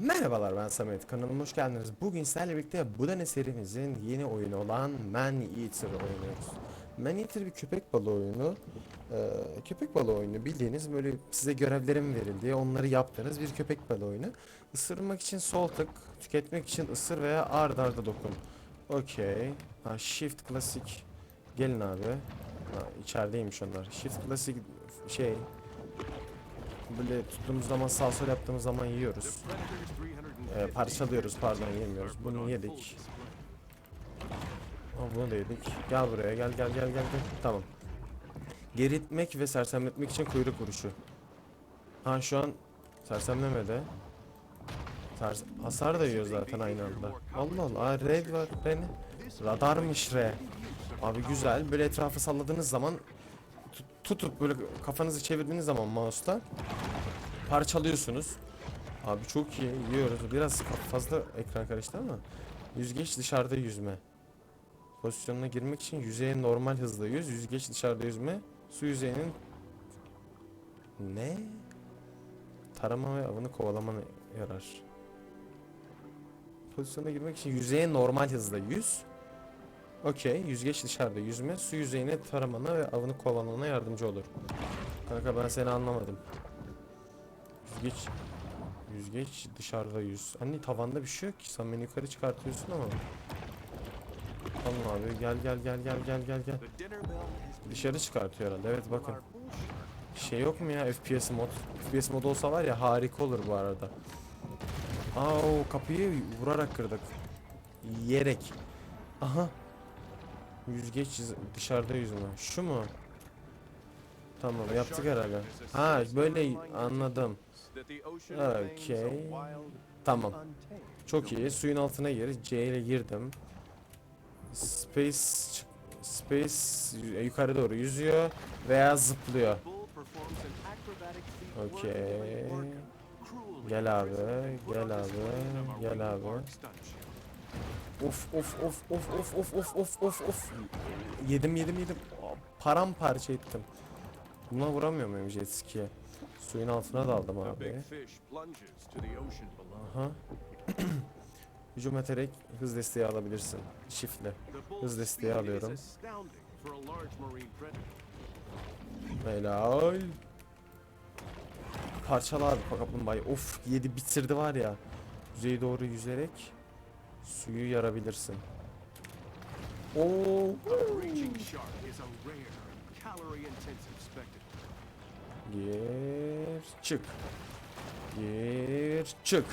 Merhabalar ben Samet kanalıma hoş geldiniz. Bugün sizlerle birlikte Budane serimizin yeni oyunu olan Man Eater oynuyoruz. Man Eater bir köpek balığı oyunu. Ee, köpek balığı oyunu bildiğiniz böyle size görevlerin verildiği onları yaptığınız bir köpek balığı oyunu. Isırmak için sol tık, tüketmek için ısır veya ard arda dokun. Okey. Ha shift klasik. Gelin abi. Ha, içerideymiş onlar. Shift klasik şey böyle tuttuğumuz zaman sağ sol yaptığımız zaman yiyoruz. Ee, parçalıyoruz pardon yemiyoruz. Bunu yedik. Aa, bunu da yedik. Gel buraya gel gel gel gel gel. Tamam. Geritmek ve sersemletmek için kuyruk vuruşu. Ha şu an sersemlemede. Ters hasar da yiyor zaten aynı anda. Allah Allah. Aa, red var. Re ne? Radarmış re. Abi güzel. Böyle etrafı salladığınız zaman tutup böyle kafanızı çevirdiğiniz zaman mouse'la parçalıyorsunuz. Abi çok iyi yiyoruz. Biraz fazla ekran karıştı ama yüzgeç dışarıda yüzme. Pozisyonuna girmek için yüzeye normal hızla yüz, yüzgeç dışarıda yüzme, su yüzeyinin ne? Tarama ve avını kovalamana yarar. Pozisyona girmek için yüzeye normal hızla yüz. Okey, yüzgeç dışarıda yüzme, su yüzeyini taramana ve avını kovalamana yardımcı olur. Kanka ben seni anlamadım. Yüzgeç Yüzgeç dışarıda yüz. Anne tavanda bir şey yok ki sen beni yukarı çıkartıyorsun ama. Tamam abi gel gel gel gel gel gel gel. Dışarı çıkartıyor herhalde. Evet bakın. Şey yok mu ya FPS mod? FPS mod olsa var ya harika olur bu arada. Aa o kapıyı vurarak kırdık. Yerek. Aha. Yüzgeç yüz- dışarıda yüzme. Şu mu? Tamam yaptık herhalde. Ha böyle anladım. Okey. Tamam. Çok iyi. Suyun altına gir. C ile girdim. Space Space yukarı doğru yüzüyor veya zıplıyor. Okey. Gel abi, gel abi, gel abi. Of of of of of of of of of of. Yedim yedim yedim. Paramparça ettim. Buna vuramıyor muyum jet ski'ye? Suyun altına daldım abi. Aha. Hücum ederek hız desteği alabilirsin. Shift'le. Hız desteği alıyorum. Helal. Parçala abi kaplumbağayı. Of yedi bitirdi var ya. Yüzeye doğru yüzerek suyu yarabilirsin. Oo. Gir çık. Gir çık.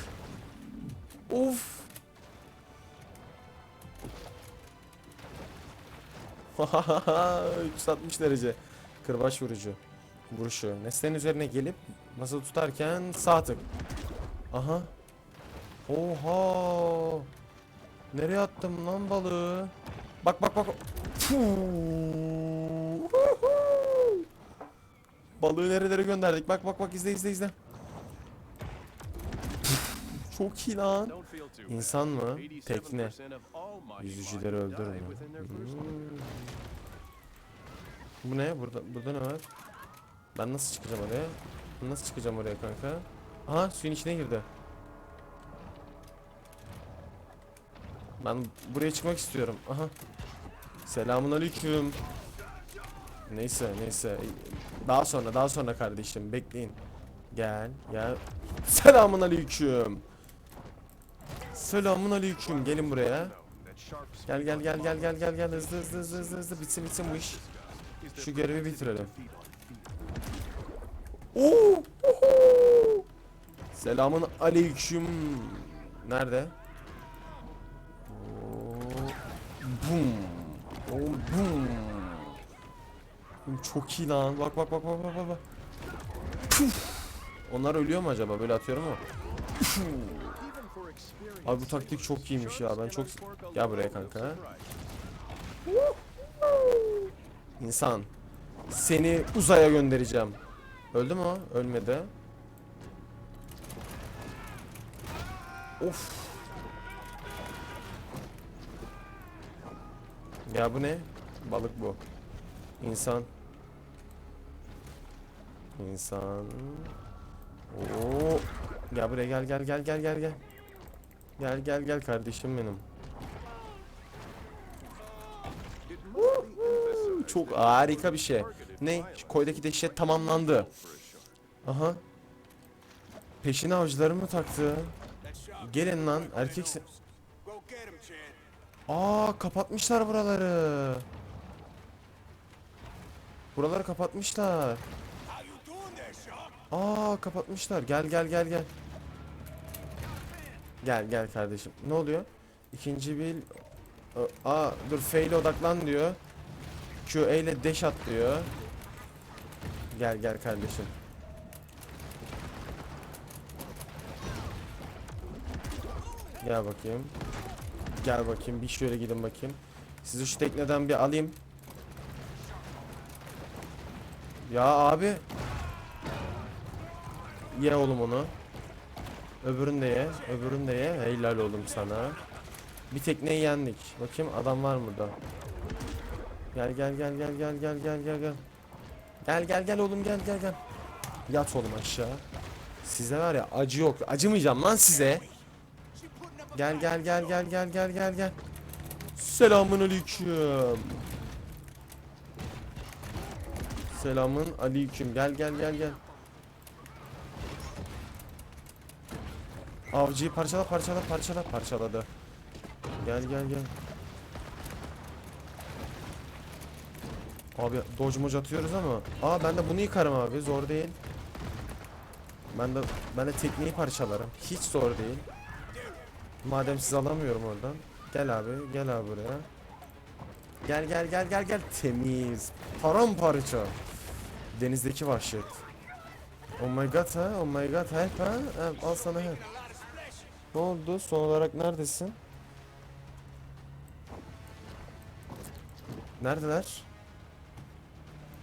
Of. Hahaha, 360 derece. Kırbaç vurucu. Vuruşu. Nesnenin üzerine gelip masa tutarken sağ tık. Aha. Oha. Nereye attım lan balığı? Bak bak bak. Balığı nerelere gönderdik? Bak bak bak izle izle izle. Çok iyi lan. İnsan mı? Tekne. Yüzücüleri öldürme. Hmm. Bu ne? Burada burada ne var? Ben nasıl çıkacağım oraya? Nasıl çıkacağım oraya kanka? Aha suyun içine girdi. Ben buraya çıkmak istiyorum. Aha. Selamun aleyküm. Neyse neyse. Daha sonra daha sonra kardeşim bekleyin. Gel gel. Selamun aleyküm. Selamun aleyküm. Gelin buraya. Gel gel gel gel gel gel gel hızlı hızlı hızlı hızlı hızlı bitsin bitsin bu iş. Şu görevi bitirelim. Oo! Oho! Selamun aleyküm. Nerede? Oo, Bum. Oo, bum. Oğlum Çok iyi lan. Bak bak bak bak bak bak. Puf. Onlar ölüyor mu acaba? Böyle atıyorum ama. Abi bu taktik çok iyiymiş ya. Ben çok Gel buraya kanka. İnsan. Seni uzaya göndereceğim. Öldü mü o? Ölmedi. Of. Ya bu ne? Balık bu. İnsan. İnsan. Oo. Gel buraya gel gel gel gel gel gel. Gel gel gel kardeşim benim. Çok harika bir şey. Ne? Koydaki dehşet tamamlandı. Aha. Peşine avcıları mı taktı? Gelin lan erkeksin. Aa kapatmışlar buraları. Buraları kapatmışlar. Aa kapatmışlar. Gel gel gel gel. Gel gel kardeşim. Ne oluyor? İkinci bil. Aa dur F ile odaklan diyor. Q ile dash at diyor. Gel gel kardeşim. Gel bakayım. Gel bakayım. Bir şöyle gidin bakayım. Sizi şu tekneden bir alayım. Ya abi. Ye oğlum onu. Öbürünü de ye. Öbürünü de ye. Helal oğlum sana. Bir tekneyi yendik. Bakayım adam var mı burada? Gel gel gel gel gel gel gel gel gel. Gel gel gel oğlum gel gel gel. Yat oğlum aşağı. Size var ya acı yok. Acımayacağım lan size. Gel gel gel gel gel gel gel gel. Selamun aleyküm. Selamun aleyküm. Gel gel gel gel. Avcıyı parçala parçala parçala parçaladı. Gel gel gel. Abi dodge moc atıyoruz ama. Aa ben de bunu yıkarım abi zor değil. Ben de ben de tekneyi parçalarım. Hiç zor değil. Madem sizi alamıyorum oradan. Gel abi gel abi buraya. Gel gel gel gel gel temiz. Paramparça. Denizdeki vahşet. Oh my god ha oh my god help ha. Ha, Al sana help. Ne oldu? Son olarak neredesin? Neredeler?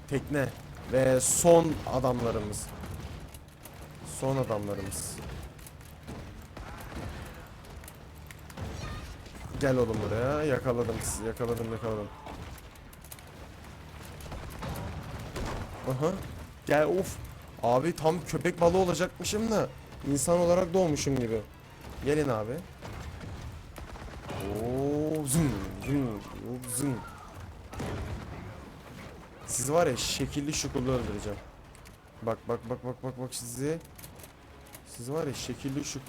Tekne ve son adamlarımız. Son adamlarımız. Gel oğlum buraya. Yakaladım sizi. Yakaladım yakaladım. Aha. Gel of. Abi tam köpek balığı olacakmışım da insan olarak doğmuşum gibi. Gelin abi. Oo, zın, zın, zın. Siz var ya şekilli şukullu öldüreceğim. Bak bak bak bak bak bak sizi. Siz var ya şekilli şuk.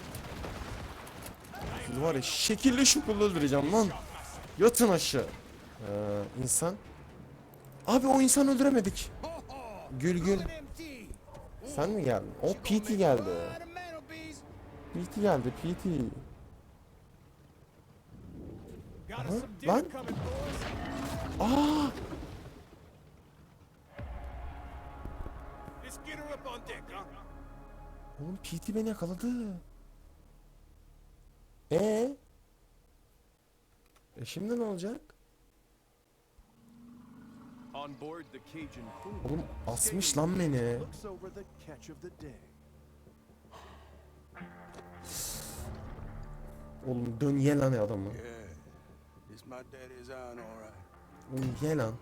Siz var ya şekilli şukullu öldüreceğim lan. Yatın aşağı. Ee, insan. Abi o insan öldüremedik. Gül. Sen mi geldin? O PT geldi. PT geldi PT. Dinner Lan. Aa! Oğlum PT beni yakaladı. Ee? E şimdi ne olacak? Oğlum asmış lan beni. Oğlum dön ye lan adamı. Oğlum ye lan.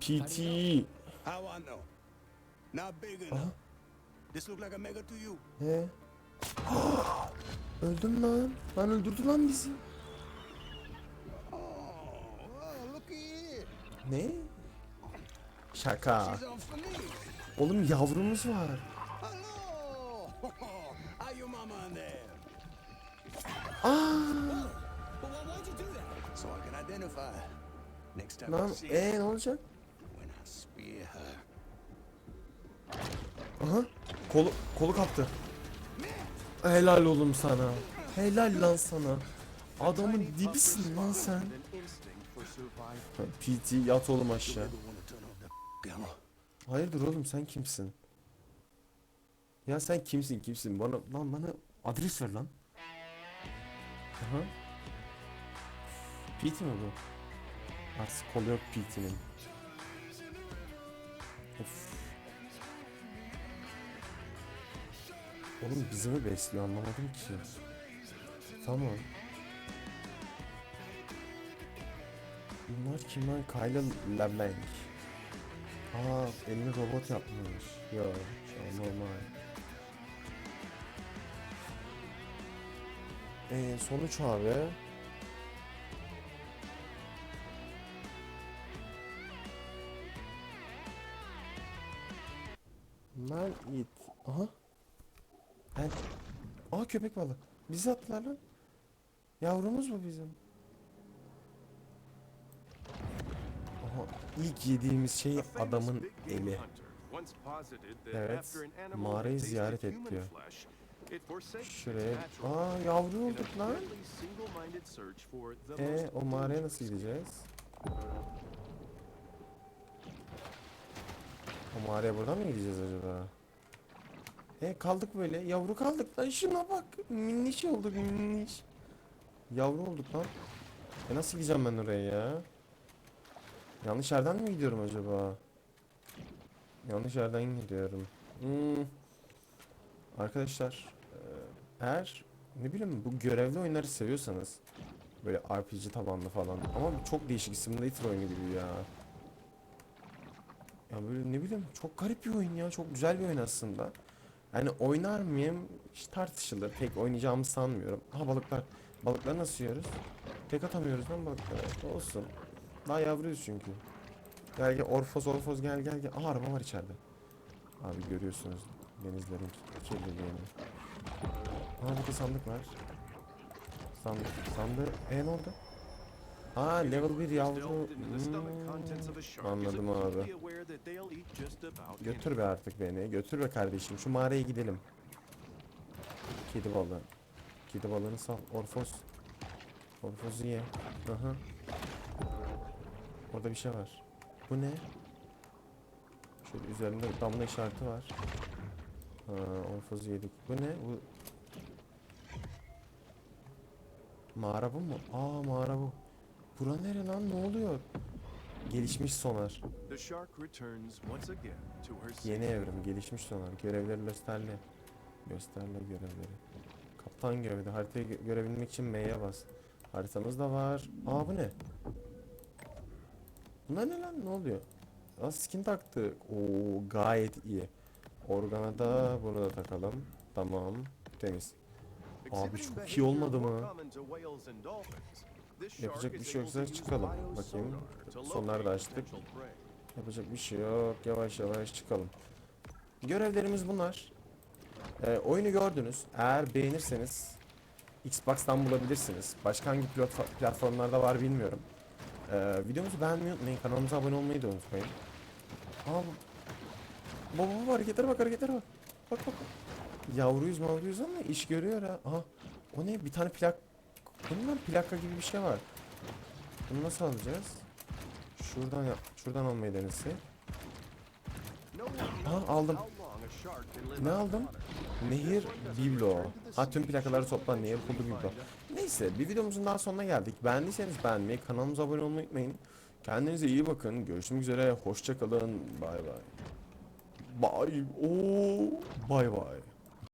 PT. Not big enough. This look like a mega to you. He. Öldüm lan. Lan öldürdü lan bizi. Oh, look here. Ne? Şaka. Oğlum yavrumuz var. Hello. Mama in there? Aa! Why'd you do that? So I can identify. Next time Lan ee ne olacak? when I spear her. Aha. Kolu kolu kaptı. Helal oğlum sana. Helal lan sana. Adamın dibisin lan sen. PT yat oğlum aşağı. Hayırdır oğlum sen kimsin? Ya sen kimsin kimsin? Bana lan bana adres ver lan. Aha. PT mi bu? Artık kolu yok PT'nin. Of. Oğlum bizi mi besliyor anlamadım ki. Tamam. Bunlar kim lan? Kyle LeBlanc. Aa elini robot yapmış. Yo şu normal. Ee, sonuç abi. Man eat. Aha. Ben... Aa köpek balığı. Bizi attılar lan. Yavrumuz bu bizim. Aha ilk yediğimiz şey adamın eli. Evet, mağarayı ziyaret et diyor. Şuraya. Aa yavru olduk lan. the E o mağaraya nasıl gideceğiz? O mağaraya buradan mı gideceğiz acaba? E kaldık böyle. Yavru kaldık lan şuna bak. Minniş olduk minniş. Yavru olduk lan. E nasıl gideceğim ben oraya ya? Yanlış yerden mi gidiyorum acaba? Yanlış yerden gidiyorum. Hmm. Arkadaşlar e, eğer ne bileyim bu görevli oyunları seviyorsanız böyle RPG tabanlı falan ama çok değişik simulator oyunu gibi ya. Ya böyle ne bileyim çok garip bir oyun ya çok güzel bir oyun aslında. Yani oynar mıyım hiç tartışılır pek oynayacağımı sanmıyorum. Aha balıklar. Balıkları nasıl yiyoruz? Tek atamıyoruz lan balıklara. Olsun. Daha yavruyuz çünkü. Gel gel Orfos Orfos gel gel gel. Aha araba var içeride. Abi görüyorsunuz denizlerin kirliliğini. Aa burada sandık var. Sandık. Sandığı. E ne oldu? Aa level 1 yavru. Hmm. Anladım abi. Götür be artık beni. Götür be kardeşim. Şu mağaraya gidelim. Kedi balığı. Kedi balığını sal. Orfos. Orfos'u ye. Aha. Orada bir şey var. Bu ne? Şöyle üzerinde damla işareti var. Ha, Orfos'u yedik. Bu ne? Bu Mağara bu mu? Aa mağara bu. Bura nere lan? Ne oluyor? Gelişmiş sonar. Yeni evrim, gelişmiş sonar. Görevleri gösterle. Gösterle görevleri. Kaptan görevi. Haritayı gö- görebilmek için M'ye bas. Haritamız da var. Aa bu ne? Bunlar ne lan? Ne oluyor? Aa skin taktık. Oo gayet iyi. Organa da bunu da takalım. Tamam. Temiz. Abi çok iyi olmadı mı? Yapacak bir şey yoksa çıkalım. Bakayım. Sonları da açtık. Yapacak bir şey yok. Yavaş yavaş çıkalım. Görevlerimiz bunlar. Ee, oyunu gördünüz. Eğer beğenirseniz Xbox'tan bulabilirsiniz. Başka hangi platfo- platformlarda var bilmiyorum. Ee, videomuzu beğenmeyi unutmayın. Kanalımıza abone olmayı da unutmayın. Aa bu... Baba baba hareketlere bak hareketlere bak. Bak bak. Yavruyuz mavruyuz ama iş görüyor ha. Aha. O ne? Bir tane plak... Bu ne lan? Plaka gibi bir şey var. Bunu nasıl alacağız? Şuradan yap. Şuradan almayı Aha, knows aldım. Ne aldım? Nehir biblo. Ha tüm plakaları topla nehir buldu biblo. Neyse bir videomuzun daha sonuna geldik. Beğendiyseniz beğenmeyi, kanalımıza abone olmayı unutmayın. Kendinize iyi bakın. Görüşmek üzere. Hoşça kalın. Bay bay. Bay. Oo. Bay bay.